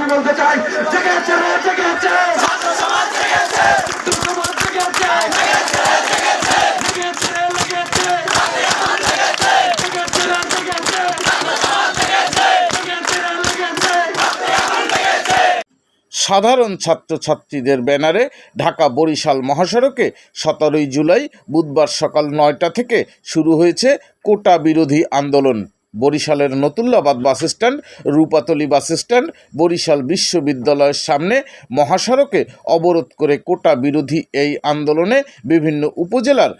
কথাটি বলতে চাই। সাধারণ ছাত্রছাত্রীদের ব্যানারে ঢাকা বরিশাল মহাসড়কে সতেরোই জুলাই বুধবার সকাল নয়টা থেকে শুরু হয়েছে কোটা বিরোধী আন্দোলন। বরিশালের Natullabad bus stand, Rupatali bus stand, Barishal বিশ্ববিদ্যালয়ের সামনে মহাসড়কে অবরোধ করে কোটা বিরোধী এই আন্দোলনে বিভিন্ন উপজেলার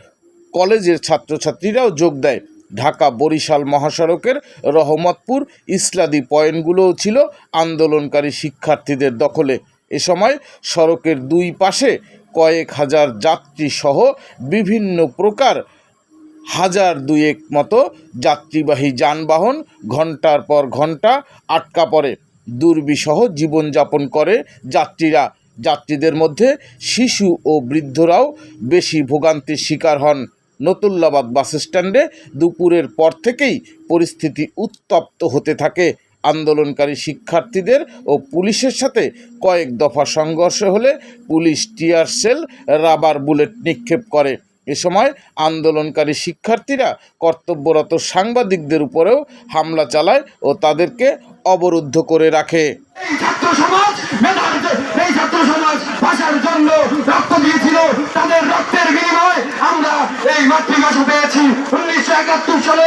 কলেজের ছাত্রছাত্রীরাও যোগ দেয়। ঢাকা বরিশাল মহাসড়কের রহমতপুর ইসলাদি পয়েন্টগুলোও ছিল আন্দোলনকারী শিক্ষার্থীদের দখলে। এ সময় সড়কের দুই পাশে কয়েক হাজার যাত্রী সহ বিভিন্ন প্রকার হাজার দুয়েক মতো যাত্রীবাহী যানবাহন ঘণ্টার পর ঘণ্টা আটকা পড়ে। দুর্বিষহ জীবনযাপন করে যাত্রীরা। যাত্রীদের মধ্যে শিশু ও বৃদ্ধরাও বেশি ভোগান্তির শিকার হন। নতুল্লাবাদ বাস স্ট্যান্ডে দুপুরের পর থেকেই পরিস্থিতি উত্তপ্ত হতে থাকে। আন্দোলনকারী শিক্ষার্থীদের ও পুলিশের সাথে কয়েক দফা সংঘর্ষ হলে police tear shell rubber bullet নিক্ষেপ করে। এ সময় আন্দোলনকারী শিক্ষার্থীরা কর্তব্যরত সাংবাদিকদের উপরেও হামলা চালায় ও তাদেরকে অবরুদ্ধ করে রাখে। তাদের রক্তের বিনিময়ে আমরা এই মাতৃভাষা পেয়েছি। উনিশশো একাত্তর সালে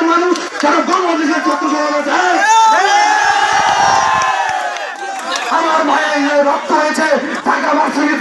বাংলাদেশের মানুষ যারা বাংলাদেশের ছাত্র সমাজ আমার ভাইয়ের রক্ত হয়েছে ঢাকা হয়েছে